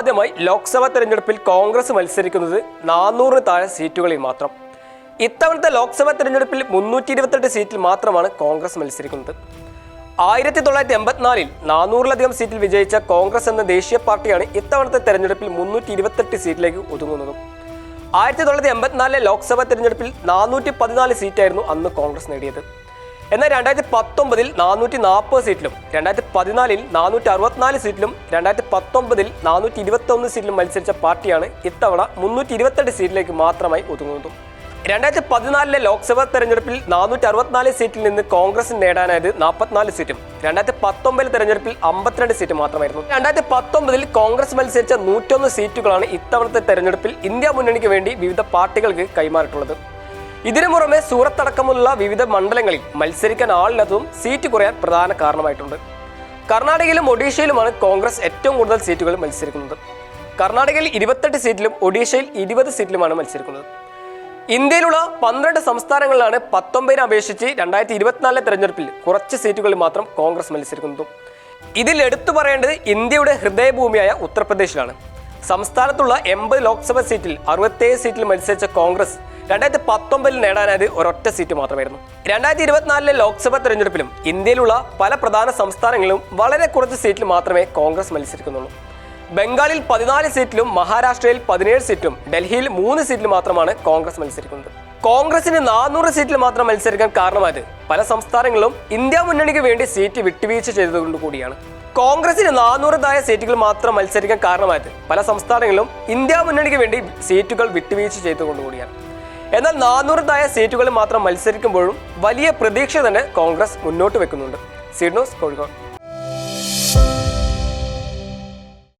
ആദ്യമായി ലോക്സഭാ തെരഞ്ഞെടുപ്പിൽ കോൺഗ്രസ് മത്സരിക്കുന്നത് നാനൂറിന് താഴെ സീറ്റുകളിൽ മാത്രം. ഇത്തവണത്തെ ലോക്സഭാ തെരഞ്ഞെടുപ്പിൽ മുന്നൂറ്റി ഇരുപത്തെട്ട് സീറ്റിൽ മാത്രമാണ് കോൺഗ്രസ് മത്സരിക്കുന്നത്. ആയിരത്തി തൊള്ളായിരത്തി എൺപത്തിനാലിൽ നാനൂറിലധികം സീറ്റിൽ വിജയിച്ച കോൺഗ്രസ് എന്ന ദേശീയ പാർട്ടിയാണ് ഇത്തവണത്തെ തെരഞ്ഞെടുപ്പിൽ മുന്നൂറ്റി ഇരുപത്തെട്ട് സീറ്റിലേക്ക് ഒതുങ്ങുന്നതും. ആയിരത്തി തൊള്ളായിരത്തി എൺപത്തിനാലിലെ ലോക്സഭാ തെരഞ്ഞെടുപ്പിൽ നാനൂറ്റി പതിനാല് സീറ്റായിരുന്നു അന്ന് കോൺഗ്രസ് നേടിയത്. എന്നാൽ രണ്ടായിരത്തി പത്തൊമ്പതിൽ നാനൂറ്റി നാൽപ്പത് സീറ്റിലും രണ്ടായിരത്തി പതിനാലിൽ നാനൂറ്റി അറുപത്തിനാല് സീറ്റിലും രണ്ടായിരത്തി പത്തൊമ്പതിൽ നാനൂറ്റി ഇരുപത്തി ഒന്ന് സീറ്റിലും മത്സരിച്ച പാർട്ടിയാണ് ഇത്തവണ മുന്നൂറ്റി ഇരുപത്തെട്ട് സീറ്റിലേക്ക് മാത്രമായി ഒതുങ്ങുന്നത്. രണ്ടായിരത്തി പതിനാലിലെ ലോക്സഭാ തെരഞ്ഞെടുപ്പിൽ നാനൂറ്റി അറുപത്തിനാല് സീറ്റിൽ നിന്ന് കോൺഗ്രസിന് നേടാനായത് നാൽപ്പത്തിനാല് സീറ്റും രണ്ടായിരത്തി പത്തൊമ്പതിലെ തെരഞ്ഞെടുപ്പിൽ അമ്പത്തിരണ്ട് സീറ്റ് മാത്രമായിരുന്നു. രണ്ടായിരത്തി പത്തൊമ്പതിൽ കോൺഗ്രസ് മത്സരിച്ച നൂറ്റൊന്ന് സീറ്റുകളാണ് ഇത്തവണത്തെ തെരഞ്ഞെടുപ്പിൽ ഇന്ത്യ മുന്നണിക്ക് വേണ്ടി വിവിധ പാർട്ടികൾക്ക് കൈമാറിയിട്ടുള്ളത്. ഇതിനു പുറമെ സൂറത്തടക്കമുള്ള വിവിധ മണ്ഡലങ്ങളിൽ മത്സരിക്കാൻ ആളില്ലാത്തതും സീറ്റ് കുറയാൻ പ്രധാന കാരണമായിട്ടുണ്ട്. കർണാടകയിലും ഒഡീഷയിലുമാണ് കോൺഗ്രസ് ഏറ്റവും കൂടുതൽ സീറ്റുകൾ മത്സരിക്കുന്നത്. കർണാടകയിൽ ഇരുപത്തെട്ട് സീറ്റിലും ഒഡീഷയിൽ ഇരുപത് സീറ്റിലുമാണ് മത്സരിക്കുന്നത്. ഇന്ത്യയിലുള്ള പന്ത്രണ്ട് സംസ്ഥാനങ്ങളിലാണ് പത്തൊമ്പതിനെ അപേക്ഷിച്ച് രണ്ടായിരത്തി ഇരുപത്തിനാലിലെ തെരഞ്ഞെടുപ്പിൽ കുറച്ച് സീറ്റുകളിൽ മാത്രം കോൺഗ്രസ് മത്സരിക്കുന്നതും ഇതിൽ എടുത്തു പറയേണ്ടത് ഇന്ത്യയുടെ ഹൃദയഭൂമിയായ ഉത്തർപ്രദേശിലാണ്. സംസ്ഥാനത്തുള്ള എൺപത് ലോക്സഭാ സീറ്റിൽ അറുപത്തേഴ് സീറ്റിൽ മത്സരിച്ച കോൺഗ്രസ് രണ്ടായിരത്തി പത്തൊമ്പതിൽ നേടാനായത് ഒരൊറ്റ സീറ്റ് മാത്രമായിരുന്നു. രണ്ടായിരത്തി ഇരുപത്തിനാലിലെ ലോക്സഭാ തെരഞ്ഞെടുപ്പിലും ഇന്ത്യയിലുള്ള പല പ്രധാന സംസ്ഥാനങ്ങളിലും വളരെ കുറച്ച് സീറ്റിൽ മാത്രമേ കോൺഗ്രസ് മത്സരിക്കുന്നുള്ളൂ. ബംഗാളിൽ പതിനാല് സീറ്റിലും മഹാരാഷ്ട്രയിൽ പതിനേഴ് സീറ്റും ഡൽഹിയിൽ മൂന്ന് സീറ്റിൽ മാത്രമാണ് കോൺഗ്രസ് മത്സരിക്കുന്നത്. കോൺഗ്രസിന് നാനൂറ് സീറ്റിൽ മാത്രം മത്സരിക്കാൻ കാരണമായത് പല സംസ്ഥാനങ്ങളിലും ഇന്ത്യ മുന്നണിക്ക് വേണ്ടി സീറ്റ് വിട്ടുവീഴ്ച ചെയ്തതുകൊണ്ട് കൂടിയാണ്. കോൺഗ്രസിന് നാനൂറതായ സീറ്റുകൾ മാത്രം മത്സരിക്കാൻ കാരണമായത് പല സംസ്ഥാനങ്ങളിലും ഇന്ത്യ മുന്നണിക്ക് വേണ്ടി സീറ്റുകൾ വിട്ടുവീഴ്ച ചെയ്തുകൊണ്ടുകൂടിയാണ്. എന്നാൽ നാനൂറതായ സീറ്റുകളിൽ മാത്രം മത്സരിക്കുമ്പോഴും വലിയ പ്രതീക്ഷ തന്നെ കോൺഗ്രസ് മുന്നോട്ട് വെക്കുന്നുണ്ട്. സീഡ് കോഴിക്കോട്.